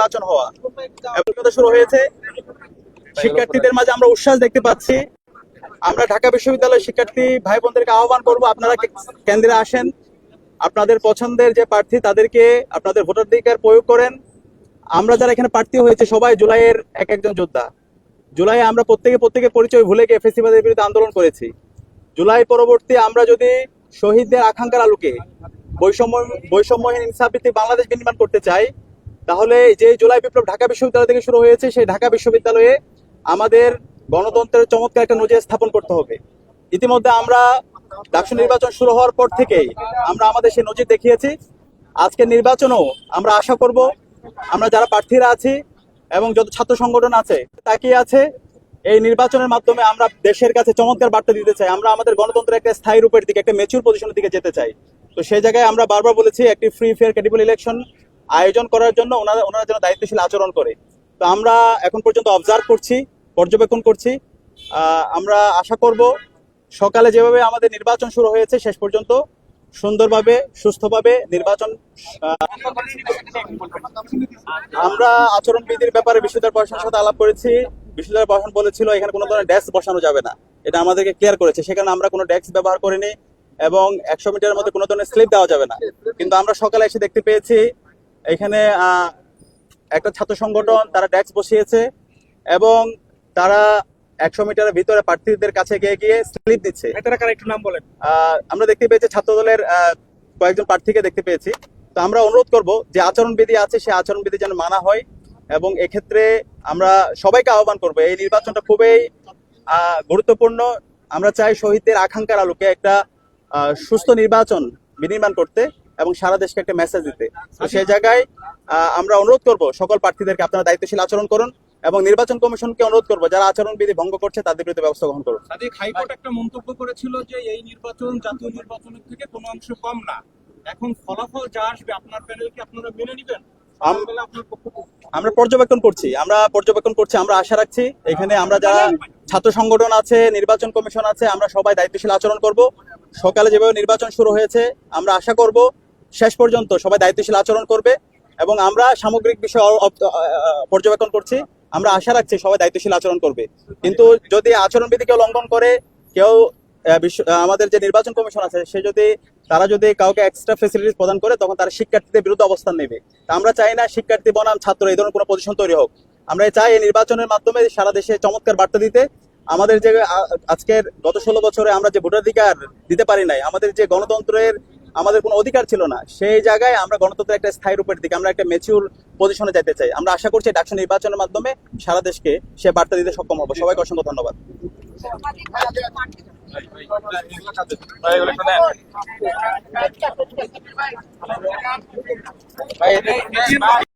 নির্বাচন হওয়া। কথা শুরু হয়েছে। শিক্ষার্থীদের মাঝে আমরা উচ্ছ্বাস দেখতে পাচ্ছি। আমরা ঢাকা বিশ্ববিদ্যালয়ের শিক্ষার্থী ভাই বোনদেরকে আহ্বান করব, আপনারা কেন্দ্রে আসেন। আপনাদের পছন্দের যে প্রার্থী, তাদেরকে আপনাদের ভোটাধিকার প্রয়োগ করেন। আমরা যারা এখানে প্রার্থী হয়েছে, সবাই জুলাইয়ের এক একজন যোদ্ধা। জুলাই আমরা প্রত্যেকে প্রত্যেকের পরিচয় ভুলে গিয়ে ফেসিবাদের বিরুদ্ধে আন্দোলন করেছি। জুলাই পরবর্তী আমরা যদি শহীদদের আকাঙ্ক্ষার আলোকে বৈষম্য বৈষম্যহীন ইনসাফভিত্তিক বাংলাদেশ বিনির্মাণ করতে চাই তাহলে যে জুলাই বিপ্লব ঢাকা বিশ্ববিদ্যালয় থেকে শুরু হয়েছে, সেই ঢাকা বিশ্ববিদ্যালয়ে আমাদের গণতন্ত্রের চমৎকার একটা নজির স্থাপন করতে হবে। ইতিমধ্যে আমরা ডাকসু নির্বাচন শুরু হওয়ার পর থেকেই আমরা আমাদের সেই নজির দেখিয়েছি। আজকের নির্বাচনও আমরা আশা করব, আমরা যারা প্রার্থীরা আছি এবং যত ছাত্র সংগঠন আছে তাকিয়ে আছে, এই নির্বাচনের মাধ্যমে আমরা দেশের কাছে চমৎকার বার্তা দিতে চাই। আমরা আমাদের গণতন্ত্রের একটা স্থায়ী রূপের দিকে, একটা মেচুর পজিশনের দিকে যেতে চাই। তো সেই জায়গায় আমরা বারবার বলেছি, একটি ফ্রি ফেয়ার ক্রেডিবল ইলেকশন আয়োজন করার জন্য ওনারা ওনারা যেন দায়িত্বশীল আচরণ করে। তো আমরা এখন পর্যন্ত অবজার্ভ করছি, পর্যবেক্ষণ করছি। আমরা আশা করব সকালে যেভাবে আমাদের নির্বাচন শুরু হয়েছে শেষ পর্যন্ত, সুন্দরভাবে, সুস্থভাবে নির্বাচন আমরা আচরণবিধির ব্যাপারে বিশ্বদার প্রশাসনের সাথে আলাপ করেছি। বিশ্ববিদ্যালয় প্রশাসন বলেছিল, এখানে কোনো ধরনের ডেস্ক বসানো যাবে না। এটা আমাদেরকে ক্লিয়ার করেছে। সেখানে আমরা কোনো ডেস্ক ব্যবহার করিনি এবং একশো মিটারের মধ্যে কোনো ধরনের স্লিপ দেওয়া যাবে না। কিন্তু আমরা সকালে এসে দেখতে পেয়েছি এখানে একটা ছাত্র সংগঠন তারা ডেস্ক বসিয়েছে এবং তারা একশো মিটারের ভিতরে প্রার্থীদের কাছে গিয়ে গিয়ে স্লিপ দিচ্ছে। একটু নাম বলেন। আমরা দেখতে পেয়েছি ছাত্র দলের কয়েকজন প্রার্থীকে দেখতে পেয়েছি। তো আমরা অনুরোধ করব যে আচরণবিধি আছে সেই আচরণবিধি যেন মানা হয় এবং এক্ষেত্রে আমরা সবাইকে আহ্বান করব। এই নির্বাচনটা খুবই গুরুত্বপূর্ণ। আমরা চাই শহীদদের আকাঙ্ক্ষার আলোকে একটা সুস্থ নির্বাচন বিনির্মাণ করতে। এবং সারা দেশকে একটা মেসেজ দিতে। তো সেই জায়গায় আমরা অনুরোধ করব সকল প্রার্থীদেরকে আপনারা দায়িত্বশীল আচরণ করুন এবং নির্বাচন কমিশনকে অনুরোধ করব যারা আচরণবিধি ভঙ্গ করছে তাদের বিরুদ্ধে ব্যবস্থা গ্রহণ করুন। হাইকোর্ট একটা মন্তব্য করেছিল যে এই নির্বাচন জাতীয় নির্বাচনের থেকে কোনো অংশ কম না। এখন ফলাফল যা আসবে আপনার প্যানেল কি আপনারা মেনে নেবেন? আমরা পর্যবেক্ষণ করছি আমরা পর্যবেক্ষণ করছি আমরা আশা রাখছি। এখানে আমরা যারা ছাত্র সংগঠন আছে নির্বাচন কমিশন আছে আমরা সবাই দায়িত্বশীল আচরণ করব। সকালে যেভাবে নির্বাচন শুরু হয়েছে আমরা আশা করব শেষ পর্যন্ত সবাই দায়িত্বশীল আচরণ করবে এবং আমরা সামগ্রিক বিষয় পর্যবেক্ষণ করছি। আমরা আশা রাখছি সবাই দায়িত্বশীল আচরণ করবে। কিন্তু যদি আচরণবিধি কেউ লঙ্ঘন করে, কেউ আমাদের যে নির্বাচন কমিশন আছে, সে যদি, তারা যদি কাউকে এক্সট্রা ফেসিলিটিস প্রদান করে, তখন তারা শিক্ষার্থীদের বিরুদ্ধে অবস্থান নেবে। আমরা চাই না শিক্ষার্থী, বনাম ছাত্র, এই ধরনের কোনো পজিশন তৈরি হোক। আমরা চাই এই নির্বাচনের মাধ্যমে সারা দেশে চমৎকার বার্তা দিতে। আমাদের যে আজকের গত ষোলো বছরে আমরা যে ভোটাধিকার দিতে পারি নাই, আমাদের যে গণতন্ত্রের আমাদের কোনো অধিকার ছিল না সেই জায়গায় আমরা গণতন্ত্রের একটা স্থায়ী রূপের দিকে আমরা একটা মেচিউর পজিশনে যেতে চাই আমরা আশা করছি ডাকসু নির্বাচনের মাধ্যমে সারা দেশকে সে বার্তা দিতে সক্ষম হব সবাইকে অসংখ্য ধন্যবাদ